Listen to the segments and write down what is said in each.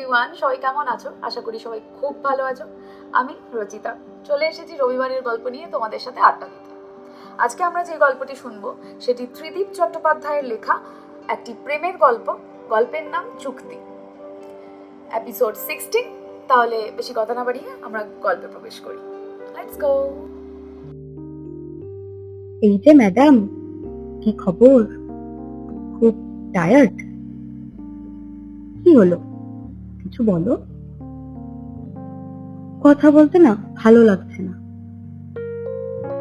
Everyone সবাই কেমন আছো? আশা করি সবাই খুব ভালো আছো। আমি রচিতা। চলে এসেছি রবিবারের গল্প নিয়ে তোমাদের সাথে আড্ডা দিতে। আজকে আমরা যে গল্পটি শুনব, সেটি ত্রিদীপ চট্টোপাধ্যায়ের লেখা, একটি প্রেমের গল্প। গল্পের নাম চুক্তি। এপিসোড সিক্সটিন তাহলে বেশি কথা না বাড়িয়ে আমরা গল্পে প্রবেশ করি। লেটস গো এই যে ম্যাডাম কি খবর? খুব টায়ার্ড কি হলো? কিছু বলো? কথা বলতে না ভালো লাগছে না।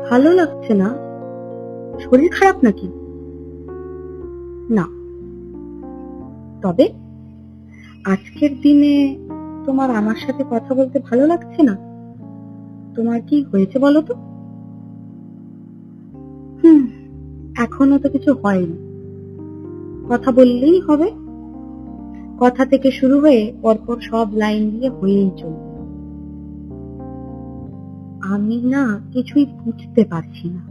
ভালো লাগছে না? শরীর খারাপ নাকি? না। তবে আজকের দিনে তোমার আমার সাথে কথা বলতে ভালো লাগছে না? তোমার কি হয়েছে বলো তো? হুম, এখনও তো কিছু হয়নি। কথা বললেই হবে। কথা থেকে শুরু হয়ে পরপর সব লাইন দিয়ে হয়েই চলবে আমি না কিছুই বুঝতে পারছি না।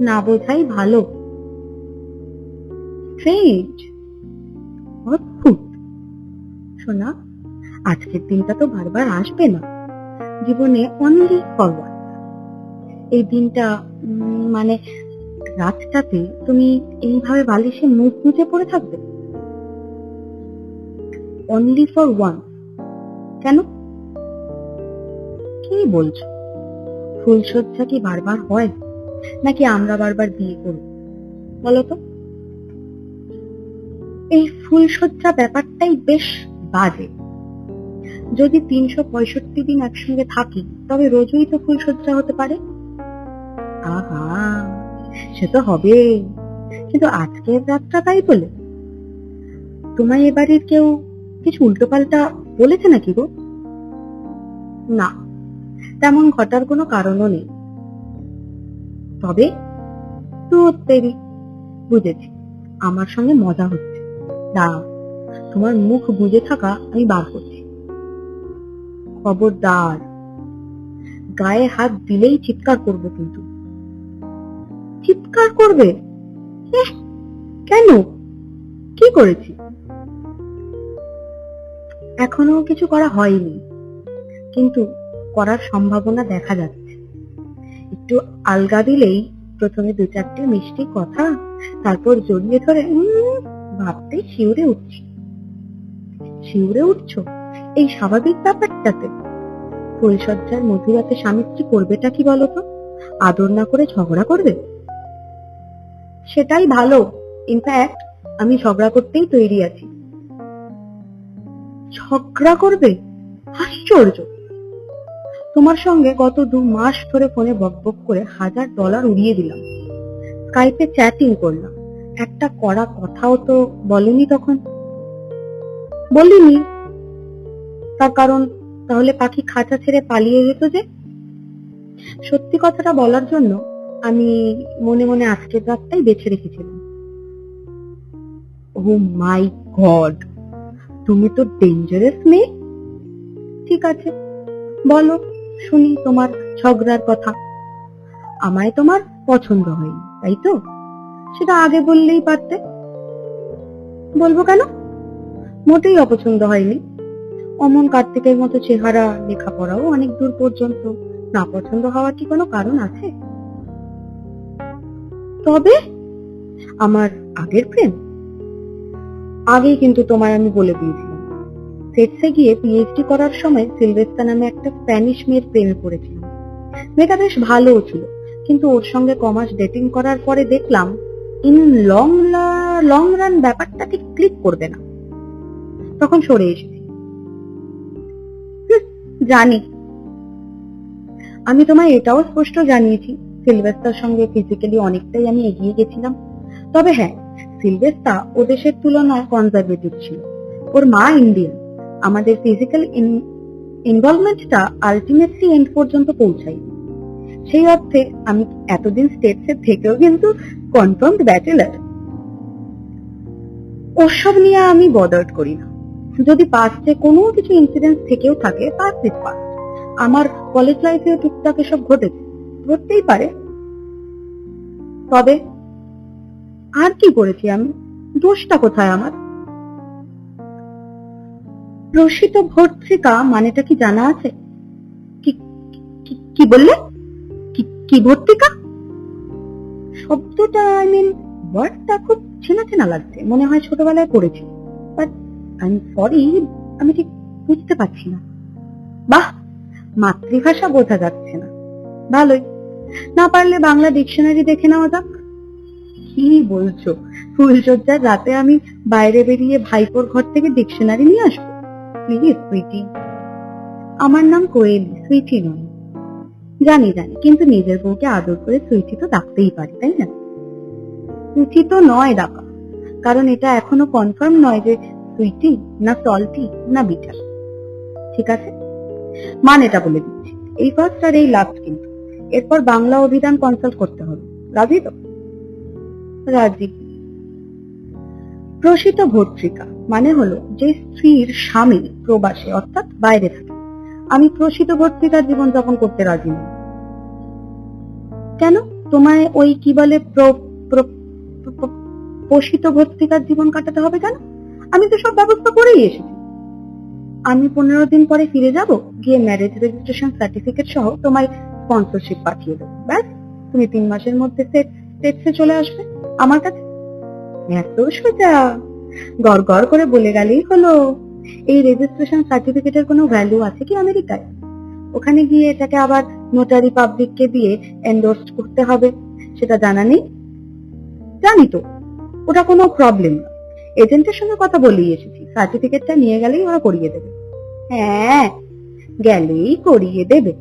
না বোঝাই ভালো। অদ্ভুত। শোনা, আজকের দিনটা তো বারবার আসবে না। জীবনে অনলি ফরওয়ার্ড এই দিনটা মানে রাতটাতে তুমি এইভাবে বালিশে মুখ মুছে পড়ে থাকবে? অনলি ফর ওয়ান কেন? কি বলছো? ফুলসজ্জা কি বারবার হয়? নাকি আমরা বারবার বিয়ে করব বলো তো। এই ফুলসজ্জা ব্যাপারটাই বেশ বাজে। যদি তিনশো পঁয়ষট্টি দিন একসঙ্গে থাকি, তবে রোজই তো ফুলসজ্জা হতে পারে? আহা, সে তো হবে। কিন্তু আজকের রাতটা তাই বলে। তোমায় এ বাড়ির কেউ কিছু উল্টোপাল্টা বলেছে নাকি গো? না, তেমন ঘটার কোনো কারণও নেই। তবে তো দেরি বুঝেছি, আমার সঙ্গে মজা হচ্ছে। দাঁড়াও তোমার মুখ বুঝে থাকা আমি বার করছি। খবরদার, গায়ে হাত দিলেই চিৎকার করব কিন্তু। চিৎকার করবে? কেন? কি করেছি? এখনও কিছু করা হয়নি। কিন্তু করার সম্ভাবনা দেখা যাচ্ছে। একটু আলগা দিলেই প্রথমে দু চারটে মিষ্টি কথা, তারপর জড়িয়ে ধরে ভাবতে শিউরে উঠছি। শিউরে উঠছো? এই স্বাভাবিক ব্যাপারটাতে? ফুলসজ্জার মধুরাতে স্বামী স্ত্রী করবেটা কি বলতো? আদর না করে ঝগড়া করবে? সেটাই ভালো। ইনফ্যাক্ট আমি ঝগড়া করতেই তৈরি আছি। ঝগড়া করবে? আশ্চর্য। তোমার সঙ্গে গত দু মাস ধরে ফোনে বকবক করে হাজার ডলার উড়িয়ে দিলাম। স্কাইপে চ্যাটিং করলাম। একটা কড়া কথাও তো বলেনি তখন। বলিনি। তার কারণ, তাহলে পাখি খাঁচা ছেড়ে পালিয়ে যেত যে। সত্যি কথাটা বলার জন্য আমি মনে মনে আজকের রাতটাই বেছে রেখেছিলাম। ও মাই গড তুমি তো ডেঞ্জারাস মেয়ে। ঠিক আছে, বলো, শুনি তোমার ঝগড়ার কথা। আমায় তোমার পছন্দ হয়নি, তাই তো? সেটা আগে বললেই পারতে। বলব কেন? মোটেই অপছন্দ হয়নি। অমন কার্তিকের মতো চেহারা, লেখাপড়াও অনেক দূর পর্যন্ত। না পছন্দ হওয়ার কি কোনো কারণ আছে? তবে, আমার আগের প্রেম আগেই কিন্তু তোমায় আমি বলে দিয়েছিলাম। সেটসে গিয়ে পিএইচডি করার সময় সিলভেস্তা নামে একটা স্প্যানিশ মেয়ের প্রেমে পড়েছিলাম। মেয়েটা বেশ ভালোও ছিল, কিন্তু ওর সঙ্গে কমাস ডেটিং করার পরে দেখলাম, ইন লং লং রান ব্যাপারটা ঠিক ক্লিক করবে না। তখন সরে এসেছি। জানি। আমি তোমায় এটাও স্পষ্ট জানিয়েছি সিলভেস্টার সঙ্গে ফিজিক্যালি অনেকটাই আমি এগিয়ে গেছিলাম। তবে হ্যাঁ সিলভেস্টা ও দেশের তুলনায় কনজারভেটিভ ছিল। ওর মা ইন্ডিয়ান। আমাদের ফিজিক্যাল ইনভলভমেন্টটা আলটিমেটলি এন্ড পর্যন্ত পৌঁছায়নি। সেই অর্থে আমি এতদিন স্টেটসে থেকেও কিন্তু কনফার্ম ব্যাচেলার ওসব নিয়ে আমি বদার্ড করি না। যদি পাস্টে কোনো কিছু ইনসিডেন্ট থেকেও থাকে পাস্ট ইজ পাস্ট আমার কলেজ লাইফেও টুকটাক এসব ঘটেছে। ঘটতেই পারে। তবে আর কি করেছি আমি? দোষটা কোথায় আমার? প্রসিত ভর্তৃকা মানেটা কি জানা আছে? কি বললে? কি কি ভর্তিকা? শব্দটা আই মিন ওয়ার্ডটা খুব চেনা চেনা লাগছে। মনে হয় ছোটবেলায় পড়েছি। বাট আই সরি আমি ঠিক বুঝতে পারছি না। বাহ! মাতৃভাষা বোঝা যাচ্ছে না। ভালোই। না পারলে বাংলা ডিকশনারি দেখে নেওয়া যাক। কি বলছো। ফুলসজ্জার রাতে আমি বাইরে বেরিয়ে ভাইপোর ঘর থেকে ডিকশনারি নিয়ে আসব। প্লিজ সুইটি আমার নাম কোয়েলি সুইটি নয়। জানি জানি, কিন্তু নিজের বউকে আদর করে সুইটি তো ডাকতেই পারি, তাই না? সুইটি তো নয় ডাকা। কারণ এটা এখনও কনফার্ম নয় যে সুইটি না সল্টি না বিটার ঠিক আছে? মানেটা বলে দিচ্ছি। এই ফার্স্ট আর এই লাস্ট কিন্তু। এরপর বাংলা অভিধান কনসাল্ট করতে হবে। রাজি তো? রাজি। প্রসিত ভর্তৃকা মানে হলো যে স্ত্রীর স্বামী প্রবাসে, অর্থাৎ বাইরে থাকে। আমি প্রসিত ভর্তৃকার জীবন যাপন করতে রাজি নই। কেন? তোমায় ওই কি বলে প্র- প্র- প্র- পোষিত ভর্তৃকার জীবন কাটাতে হবে কেন? আমি তো সব ব্যবস্থা করেই এসেছি। আমি পনেরো দিন পরে ফিরে যাব, গিয়ে ম্যারেজ রেজিস্ট্রেশন সার্টিফিকেট সহ তোমায় স্পন্সরশিপ পাঠিয়ে দেবো। ব্যাস, তুমি তিন মাসের মধ্যে স্টেটসে চলে আসবে। আমার কাছে এত সোজা। গড় গড় করে বলে গেলেই হলো। এই রেজিস্ট্রেশন সার্টিফিকেটের কোনো ভ্যালু আছে কি আমেরিকায়? ওখানে গিয়ে এটাকে আবার নোটারি পাবলিককে দিয়ে এন্ডোর্স করতে হবে, সেটা জানা নেই? জানি তো, ওটা কোনো প্রবলেম না। এজেন্টের সঙ্গে কথা বলেই এসেছি সার্টিফিকেটটা নিয়ে গেলেই ওরা করিয়ে দেবে। হ্যাঁ গেলেই করিয়ে দেবে।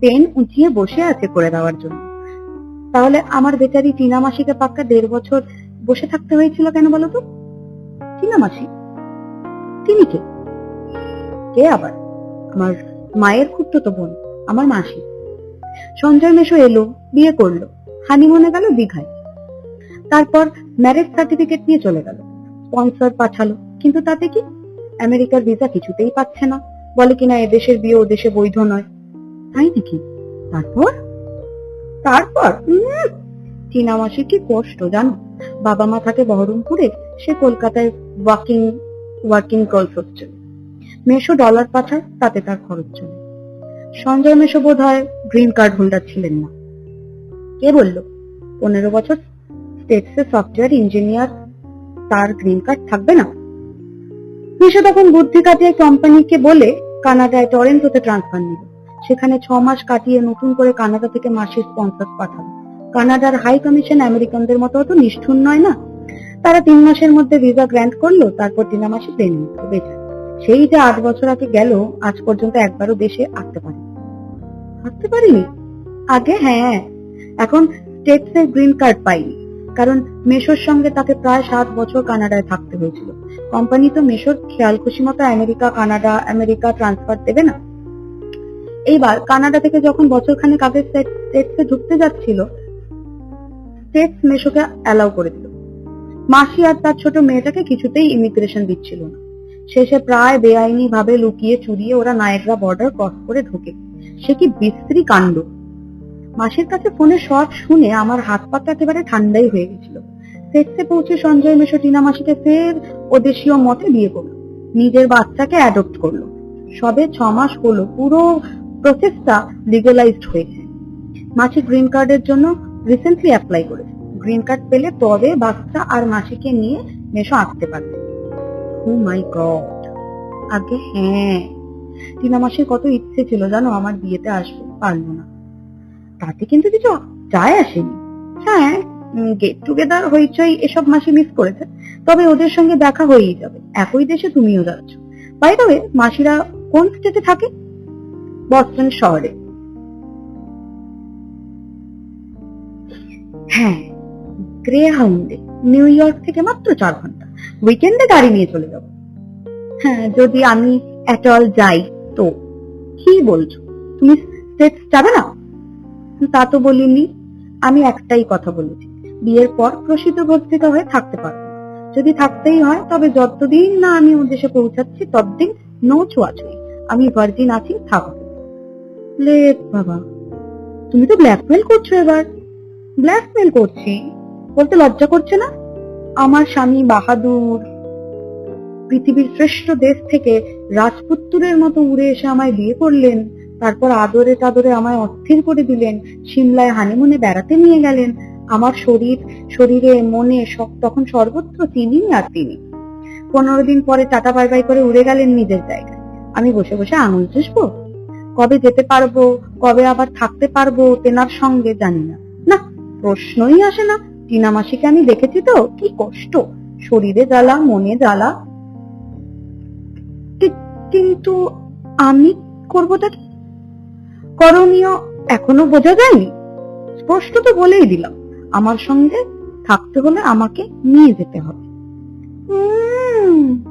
পেন উঁচিয়ে বসে আছে করে দেওয়ার জন্য। তাহলে আমার বেচারি টিনা মাসিকে পাক্কা দেড় বছর বসে থাকতে হয়েছিল কেন বলো তো? টিনা মাসি? তিনি কে? কে আবার? আমার মায়ের খুব তো বোন, আমার মাসি। সঞ্জয় মেশো এলো, বিয়ে করল, হানিমুনে গেল দীঘায়। তারপর ম্যারেজ সার্টিফিকেট নিয়ে চলে গেল। স্পন্সর পাঠালো, কিন্তু তাতে কি? আমেরিকার ভিসা কিছুতেই পাচ্ছে না। বলে কিনা এদেশের বিয়ে ও দেশে বৈধ নয়। তাই নাকি? তারপর? তারপর? চীনা মাসির কি কষ্ট জানো? বাবা মা থাকে বহরমপুরে, সে কলকাতায় ওয়ার্কিং ওয়ার্কিং গার্লস হোস্টেল মেশো ডলার পাঠায়, তাতে তার খরচ চলে। সঞ্জয় মেশো বোধ হয় গ্রিন কার্ড হোল্ডার ছিলেন না। কে বলল? পনেরো বছর স্টেটসে সফটওয়্যার ইঞ্জিনিয়ার তার গ্রিন কার্ড থাকবে না? মেশো তখন বুদ্ধি কাটিয়ে কোম্পানিকে বলে কানাডায় টরেন্টোতে ট্রান্সফার নিল। সেখানে ছ মাস কাটিয়ে নতুন করে কানাডা থেকে মাসির স্পন্সর পাঠালো কানাডার হাই কমিশন আমেরিকানদের মতো অত নিষ্ঠুর নয় না? তারা তিন মাসের মধ্যে ভিসা গ্র্যান্ট করল, তারপর তিন মাসে প্লেন নিল সেই যে আট বছর আগে গেল, আজ পর্যন্ত একবারও দেশে আসতে পারে আসতে পারিনি? আগে হ্যাঁ। এখন স্টেটস এর গ্রিন কার্ড পাইনি। কারণ মেশোর সঙ্গে তাকে প্রায় সাত বছর কানাডায় থাকতে হয়েছিল। কোম্পানি তো মেশোর খেয়াল খুশি মতো আমেরিকা, কানাডা, আমেরিকা ট্রান্সফার দেবে না। এইবার কানাডা থেকে যখন বছর খানেক আগে স্টেটসে ঢুকতে যাচ্ছিল স্টেটস মেশোকে অ্যালাউ করে দিল। মাসি আর তার ছোট মেয়েটাকে কিছুতেই ইমিগ্রেশন দিচ্ছিল না। শেষে প্রায় বেআইনি ভাবে লুকিয়ে চুরিয়ে ওরা বর্ডার ক্রস করে ঢোকে। সে কি কাণ্ড? মাসির কাছে ফোনে সব শুনে আমার হাত পাতা একেবারে ঠান্ডাই হয়ে গেছিল। সেক্সে পৌঁছে সঞ্জয় মেশো টিনা মাসিকে ফের ওদেশীয় মতে বিয়ে করল। নিজের বাচ্চাকে অ্যাডপ্ট করল। সবে ছ মাস হলো, পুরো প্রসেসটা লিগালাইজড হয়েছে। মাসি গ্রিন কার্ডের জন্য রিসেন্টলি অ্যাপ্লাই করেছে। গ্রিন কার্ড পেলে তবে বাচ্চা আর মাসিকে নিয়ে মেশো আসতে পারবে। ও মাই গড আগে হ্যাঁ টিনা মাসির কত ইচ্ছে ছিল জানো, আমার বিয়েতে আসবে, পারল না। তাতে কিন্তু কিছু যায় আসেনি। হ্যাঁ গেট টুগেদার হইচই এসব মাসি মিস করেছে, তবে ওদের সঙ্গে দেখা হয়েই যাবে। একই দেশে তুমিও যাচ্ছ। বাই দ্য মাসিরা কোন স্টেটে থাকে? বস্টন শহরে। হ্যাঁ গ্রে হাউন্ডে নিউ ইয়র্ক থেকে মাত্র চার ঘণ্টা। উইকেন্ডে গাড়ি নিয়ে চলে যাব। হ্যাঁ যদি আমি অ্যাটল যাই, তো কি বলছো? তুমি স্টেটস যাবে না? তা তো বলিনি। আমি একটাই কথা বলেছি। বিয়ের পর প্রসিত ভর্তিকা হয়ে থাকতে পারব যদি থাকতেই হয়, তবে যতদিন না আমি উদ্দেশ্যে পৌঁছাচ্ছি, ততদিন নো ছোঁয়াছুঁই আমি ভার্জিন আছি থাকব লে বাবা। তুমি তো ব্ল্যাকমেল করছ এবার। ব্ল্যাকমেল করছি, বলতে লজ্জা করছে না? আমার স্বামী বাহাদুর, পৃথিবীর শ্রেষ্ঠ দেশ থেকে রাজপুত্তুরের মতো উড়ে এসে আমায় বিয়ে করলেন, তারপর আদরে টাদরে আমায় অস্থির করে দিলেন, সিমলায় হানিমুনে বেড়াতে নিয়ে গেলেন। আমার শরীর, শরীরে, মনে সব তখন সর্বত্র তিনি আর তিনি। পনেরো দিন পরে টাটা বাই বাই করে উড়ে গেলেন নিজের জায়গায়। আমি বসে বসে আঙুল চুষবো? কবে যেতে পারব, কবে আবার থাকতে পারব তেনার সঙ্গে জানি না। না, প্রশ্নই আসে না। টিনা মাসিকে আমি দেখেছি তো, কি কষ্ট। শরীরে জ্বালা, মনে জ্বালা। কিন্তু আমি করবোটা কি? করণীয় এখনও বোঝা যায়নি। স্পষ্ট তো বলেই দিলাম, আমার সঙ্গে থাকতে হলে আমাকে নিয়ে যেতে হবে।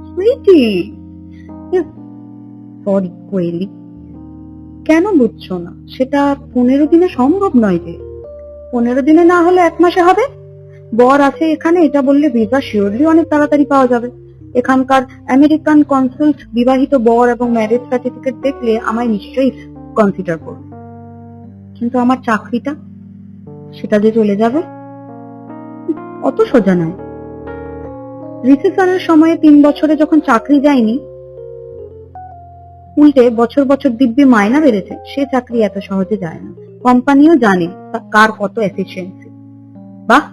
সুইটি সরি কোয়েলি কেন বুঝছ না? সেটা পনেরো দিনে সম্ভব নয় যে। পনেরো দিনে না হলে এক মাসে হবে? বর আছে এখানে, এটা বললে ভিসা শিওরলি অনেক তাড়াতাড়ি পাওয়া যাবে। এখানকার আমেরিকান কনসুলস বিবাহিত বর এবং ম্যারেজ সার্টিফিকেট দেখলে আমায় নিশ্চয়ই কনসিডার করবে। কিন্তু আমার চাকরিটা, সেটা যে চলে যাবে? অত সোজা নয়। রিসেশনের সময়ে তিন বছরে যখন চাকরি যায়নি উল্টে বছর বছর দিব্যি মায়না বেড়েছে। সে চাকরি এত সহজে যায় না। কোম্পানিও জানে কার কত এফিসিয়েন্সি বাহ,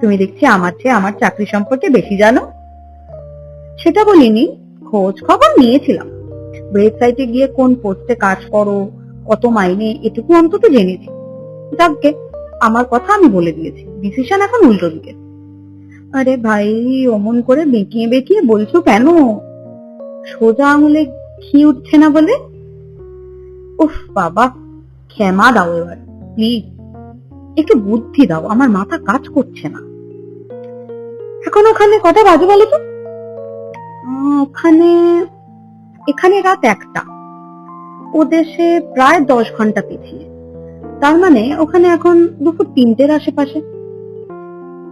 তুমি দেখছি আমার চেয়ে আমার চাকরি সম্পর্কে বেশি জানো। সেটা বলিনি, খোঁজ খবর নিয়েছিলাম। ওয়েবসাইটে গিয়ে কোন পোস্টে কাজ করো, কত মাইনে, এটুকু অন্তত জেনেছি। যাকে আমার কথা আমি বলে দিয়েছি। ডিসিশন এখন উল্টো দিকে। আরে ভাই, অমন করে বেঁকিয়ে বেঁকিয়ে বলছো কেন? সোজা আঙুলে ঘি উঠছে না বলে? উফ বাবা, ক্ষমা দাও এবার প্লিজ একটু বুদ্ধি দাও, আমার মাথা কাজ করছে না। এখন ওখানে কটা বাজে বলো তো? ওখানে, এখানে রাত একটা। ও দেশে প্রায় দশ ঘণ্টা পিছিয়ে। তার মানে ওখানে এখন দুপুর তিনটের আশেপাশে।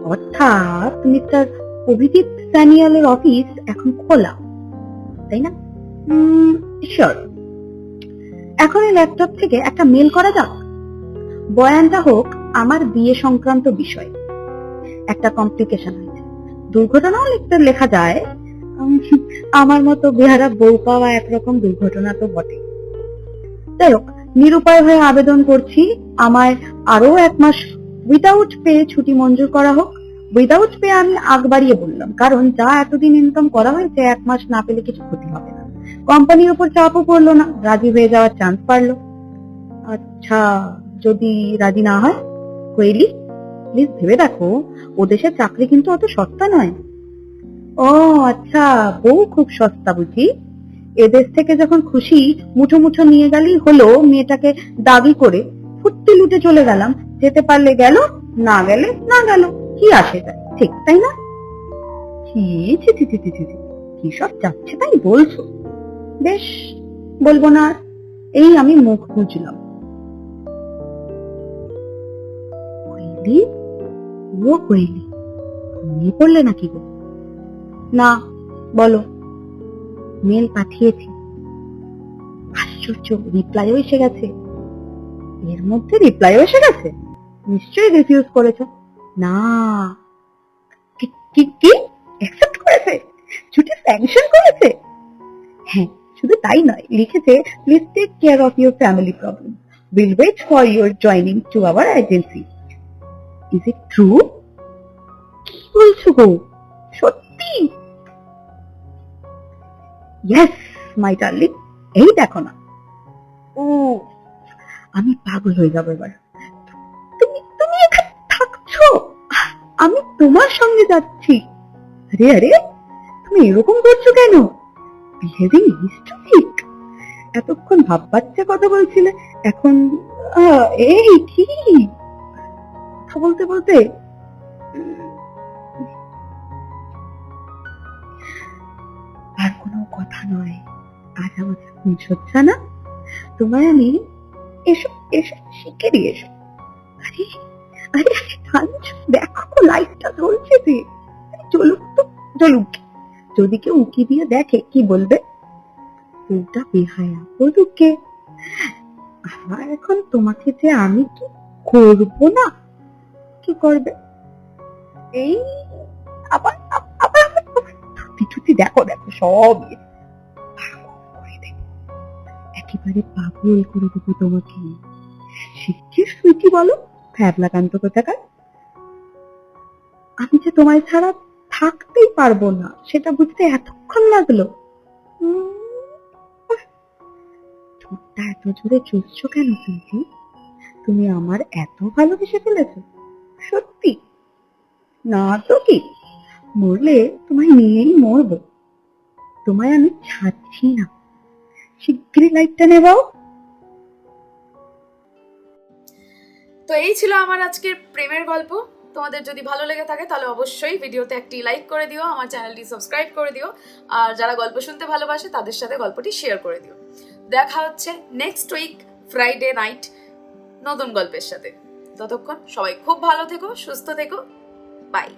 অর্থাৎ মিস্টার অভিজিৎ স্যানিয়ালের অফিস এখন খোলা। তাই না? শিওর এখন এই ল্যাপটপ থেকে একটা মেল করা যাক। বয়ানটা হোক আমার বিয়ে সংক্রান্ত বিষয়। একটা কমপ্লিকেশন হয়েছে দুর্ঘটনাও লিখতে লেখা যায়। আমার মতো বেহারা বউ পাওয়া একরকম দুর্ঘটনা তো বটে যাই হোক, নিরুপায় হয়ে আবেদন করছি। আমায় আরও এক মাস উইদাউট পে ছুটি মঞ্জুর করা হোক। উইদাউট পে আমি আগ বাড়িয়ে বললাম, কারণ যা এতদিন ইনকাম করা হয়েছে, এক মাস না পেলে কিছু ক্ষতি হবে কোম্পানির উপর চাপও পড়ল না রাজি হয়ে যাওয়ার চান্স পারল আচ্ছা যদি রাজি না হয় কোয়েলি প্লিজ ভেবে দেখো ও দেশের চাকরি কিন্তু অত সস্তা নয় ও আচ্ছা বউ খুব সস্তা বুঝি এদেশ থেকে যখন খুশি মুঠো মুঠো নিয়ে গেলেই হলো মেয়েটাকে দাবি করে ফুটতে লুটে চলে গেলাম যেতে পারলে গেল না গেলে না গেল কি আসে ঠিক তাই না। কি সব যাচ্ছে তাই বলছো বেশ, বলব না, এই আমি মুখ বুঝলাম ও ঘুমিয়ে পড়লে নাকি গো? না, বলো। মেল পাঠিয়েছি। আশ্চর্য রিপ্লাইও এসে গেছে। এর মধ্যে রিপ্লাইও এসে গেছে? নিশ্চয়ই রিফিউজ করেছে। না। কি কি অ্যাকসেপ্ট করেছে? ছুটি স্যাংশন করেছে? হ্যাঁ শুধু তাই নয়, লিখেছে please take care of your family problem will wait for your joining to our agency is it true কি বলছো গো? সত্যি? ইয়েস মাই ডার্লিং এই দেখো না। ও, আমি পাগল হয়ে যাব এবার। তুমি তুমি এখানে থাকছো? আমি তোমার সঙ্গে যাচ্ছি। আরে আরে, তুমি এরকম করছ কেন? বিহেভিং হিস্টোরিক এতক্ষণ ভাব বাচ্চা কথা বলছিলে, এখন এই কি? কথা বলতে বলতে আর কোনো কথা নয়। আজ আমাদের ফুল সজ্জা না। তোমায় আমি এসো এসো, শিখে দিয়ে এসো। আরে আরে দেখো লাইটটা জ্বলছে যে। চলুক তো চলুক যদি কেউ উঁকি দিয়ে দেখে, কি বলবে? ওটা বেহায়া। বলুক কে? এখন তোমাকে যে আমি কি করব না? কি করবে? এই, আবার আবার দেখো দেখো, সব দেবো। একেবারে পাগল করে দেবো তোমাকে। শিখির সুইটি বলো? ফ্যাবলাকান্ত কোথাকার? আমি যে তোমায় ছাড়া থাকতেই পারব না, সেটা বুঝতে এতক্ষণ লাগল। ঠোঁটটা এত জোরে চুষছো কেন সুইটি তুমি আমার এত ভালোবেসে ফেলেছো, সত্যি? না তো কি? মরলে তোমায় নিয়েই মরবো। তোমায় আমি ছাড়ছি না। শিগগিরই লাইটটা নেবাও। তো এই ছিল আমার আজকের প্রেমের গল্প। তোমাদের যদি ভালো লেগে থাকে, তাহলে অবশ্যই ভিডিওতে একটি লাইক করে দিও, আমার চ্যানেলটি সাবস্ক্রাইব করে দিও। আর যারা গল্প শুনতে ভালোবাসে, তাদের সাথে গল্পটি শেয়ার করে দিও। দেখা হচ্ছে নেক্সট উইক ফ্রাইডে নাইট নতুন গল্পের সাথে। ততক্ষণ সবাই খুব ভালো থেকো, সুস্থ থেকো। বাই